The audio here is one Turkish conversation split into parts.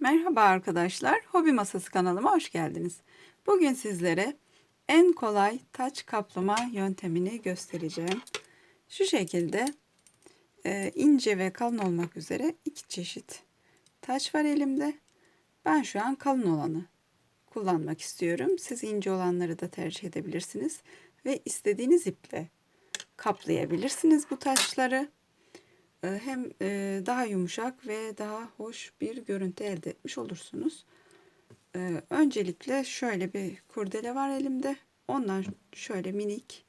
Merhaba arkadaşlar, Hobi Masası kanalıma hoş geldiniz. Bugün sizlere en kolay taç kaplama yöntemini göstereceğim. Şu şekilde e, ince ve kalın olmak üzere iki çeşit taç var elimde. Ben şu an kalın olanı kullanmak istiyorum. Siz ince olanları da tercih edebilirsiniz ve istediğiniz iple kaplayabilirsiniz bu taçları. E, hem e, daha yumuşak ve daha hoş bir görüntü elde etmiş olursunuz. E, öncelikle şöyle bir kurdele var elimde. Ondan şöyle minik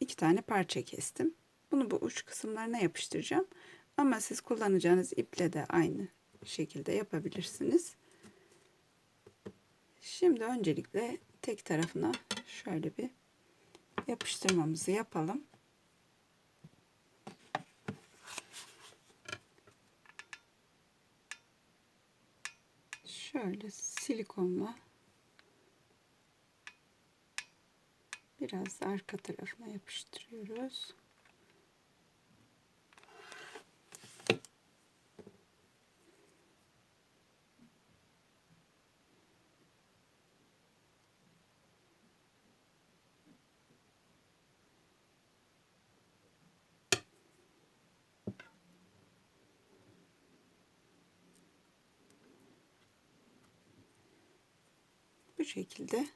iki tane parça kestim. Bunu bu uç kısımlarına yapıştıracağım. Ama siz kullanacağınız iple de aynı şekilde yapabilirsiniz. Şimdi öncelikle tek tarafına şöyle bir yapıştırmamızı yapalım. Şöyle silikonla biraz arka tarafına yapıştırıyoruz. Bu şekilde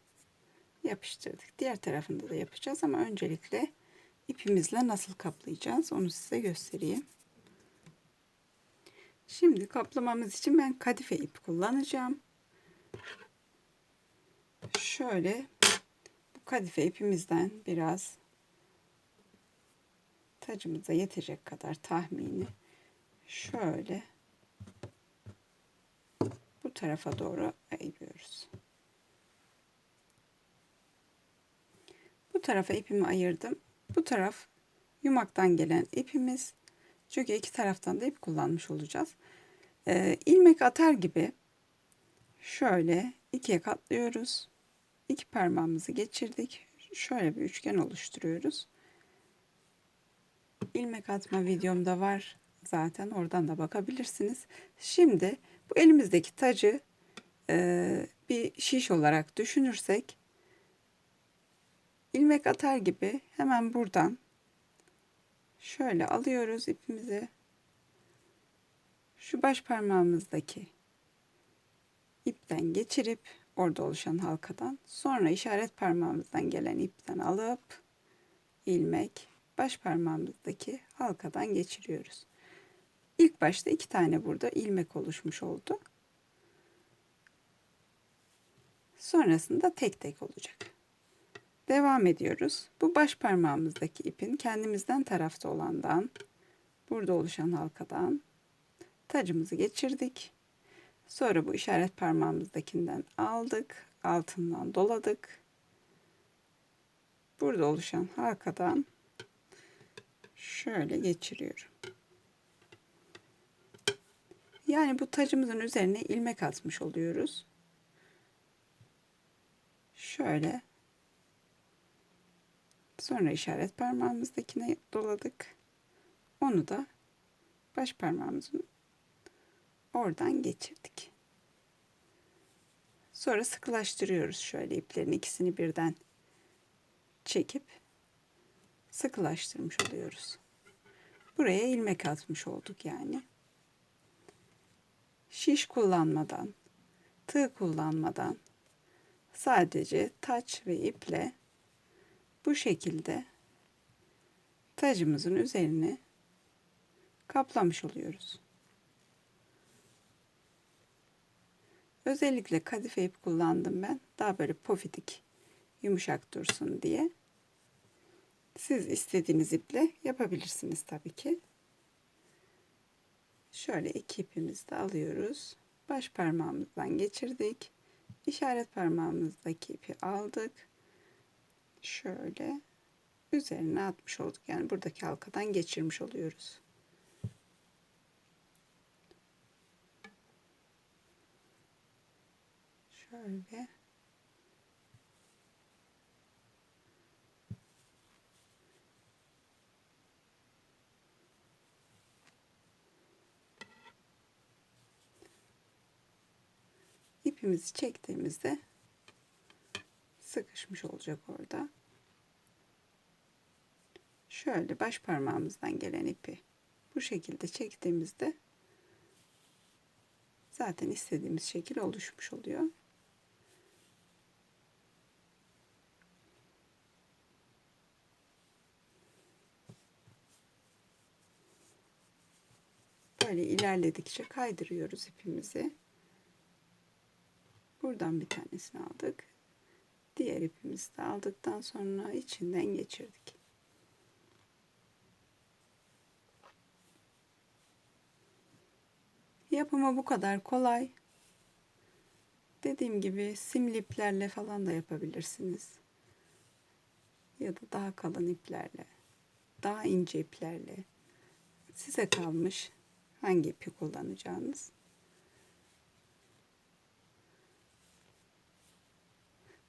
yapıştırdık. Diğer tarafında da yapacağız ama öncelikle ipimizle nasıl kaplayacağız onu size göstereyim. Şimdi kaplamamız için ben kadife ip kullanacağım. Şöyle bu kadife ipimizden biraz tacımıza yetecek kadar tahmini şöyle bu tarafa doğru ayırıyoruz. Tarafa ipimi ayırdım. Bu taraf yumaktan gelen ipimiz. Çünkü iki taraftan da ip kullanmış olacağız. Ee, ilmek atar gibi şöyle ikiye katlıyoruz. İki parmağımızı geçirdik. Şöyle bir üçgen oluşturuyoruz. İlmek atma videomda var zaten oradan da bakabilirsiniz. Şimdi bu elimizdeki tacı e, bir şiş olarak düşünürsek ilmek atar gibi hemen buradan şöyle alıyoruz ipimizi. Şu baş parmağımızdaki ipten geçirip orada oluşan halkadan sonra işaret parmağımızdan gelen ipten alıp ilmek baş parmağımızdaki halkadan geçiriyoruz. İlk başta iki tane burada ilmek oluşmuş oldu. Sonrasında tek tek olacak. Devam ediyoruz. Bu baş parmağımızdaki ipin kendimizden tarafta olandan, burada oluşan halkadan tacımızı geçirdik. Sonra bu işaret parmağımızdakinden aldık, altından doladık. Burada oluşan halkadan şöyle geçiriyorum. Yani bu tacımızın üzerine ilmek atmış oluyoruz. Şöyle Sonra işaret parmağımızdakine doladık. Onu da baş parmağımızın oradan geçirdik. Sonra sıkılaştırıyoruz şöyle iplerin ikisini birden çekip sıkılaştırmış oluyoruz. Buraya ilmek atmış olduk yani. Şiş kullanmadan, tığ kullanmadan sadece taç ve iple bu şekilde tacımızın üzerini kaplamış oluyoruz. Özellikle kadife ip kullandım ben. Daha böyle pofidik, yumuşak dursun diye. Siz istediğiniz iple yapabilirsiniz tabii ki. Şöyle iki ipimizi de alıyoruz. Baş parmağımızdan geçirdik. İşaret parmağımızdaki ipi aldık şöyle üzerine atmış olduk. Yani buradaki halkadan geçirmiş oluyoruz. Şöyle ipimizi çektiğimizde sıkışmış olacak orada. Şöyle baş parmağımızdan gelen ipi bu şekilde çektiğimizde zaten istediğimiz şekil oluşmuş oluyor. Böyle ilerledikçe kaydırıyoruz ipimizi. Buradan bir tanesini aldık. Diğer ipimizi de aldıktan sonra içinden geçirdik. Yapımı bu kadar kolay. Dediğim gibi simli iplerle falan da yapabilirsiniz. Ya da daha kalın iplerle. Daha ince iplerle. Size kalmış hangi ipi kullanacağınız.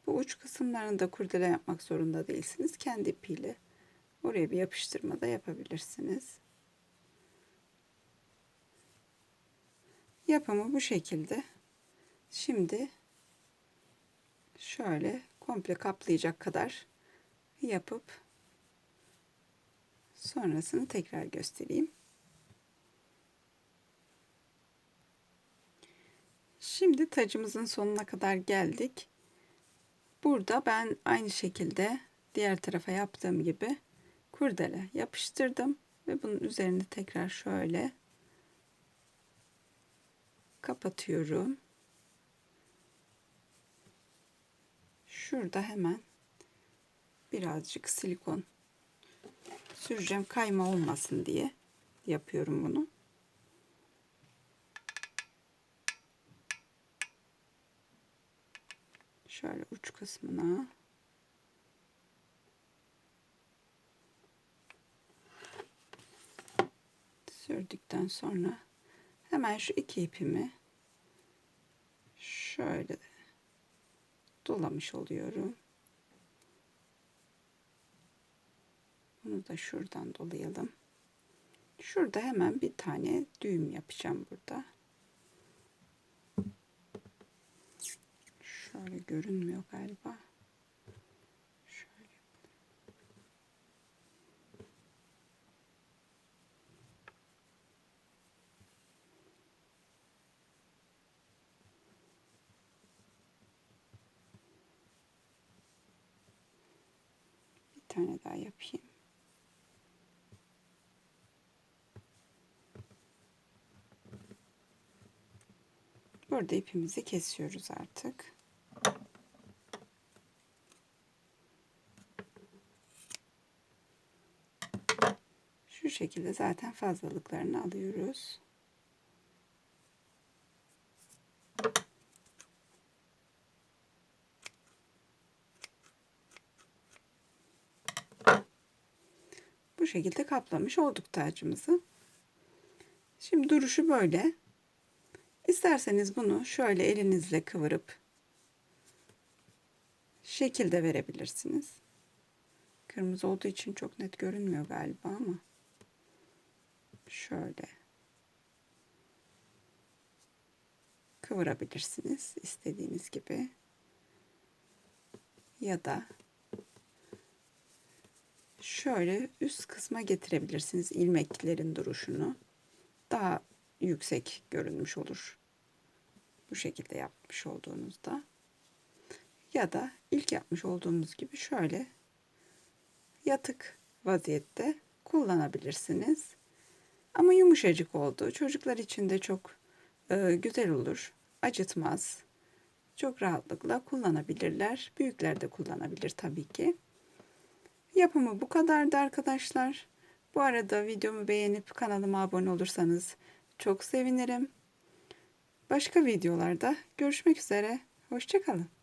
Bu uç kısımlarını da kurdele yapmak zorunda değilsiniz. Kendi ipiyle oraya bir yapıştırma da yapabilirsiniz. Yapımı bu şekilde. Şimdi şöyle komple kaplayacak kadar yapıp sonrasını tekrar göstereyim. Şimdi tacımızın sonuna kadar geldik. Burada ben aynı şekilde diğer tarafa yaptığım gibi kurdele yapıştırdım ve bunun üzerine tekrar şöyle kapatıyorum. Şurada hemen birazcık silikon süreceğim kayma olmasın diye yapıyorum bunu. Şöyle uç kısmına sürdükten sonra hemen şu iki ipimi şöyle dolamış oluyorum. Bunu da şuradan dolayalım. Şurada hemen bir tane düğüm yapacağım burada. Şöyle görünmüyor galiba. Bir tane daha yapayım. Burada ipimizi kesiyoruz artık. Şu şekilde zaten fazlalıklarını alıyoruz. Bu şekilde kaplamış olduk tacımızı. Şimdi duruşu böyle. İsterseniz bunu şöyle elinizle kıvırıp şekilde verebilirsiniz. Kırmızı olduğu için çok net görünmüyor galiba ama şöyle. Kıvırabilirsiniz istediğiniz gibi. Ya da şöyle üst kısma getirebilirsiniz ilmeklerin duruşunu. Daha yüksek görünmüş olur. Bu şekilde yapmış olduğunuzda. Ya da ilk yapmış olduğumuz gibi şöyle yatık vaziyette kullanabilirsiniz. Ama yumuşacık oldu. Çocuklar için de çok e, güzel olur. Acıtmaz. Çok rahatlıkla kullanabilirler. Büyükler de kullanabilir tabii ki. Yapımı bu kadardı arkadaşlar. Bu arada videomu beğenip kanalıma abone olursanız çok sevinirim. Başka videolarda görüşmek üzere. Hoşçakalın.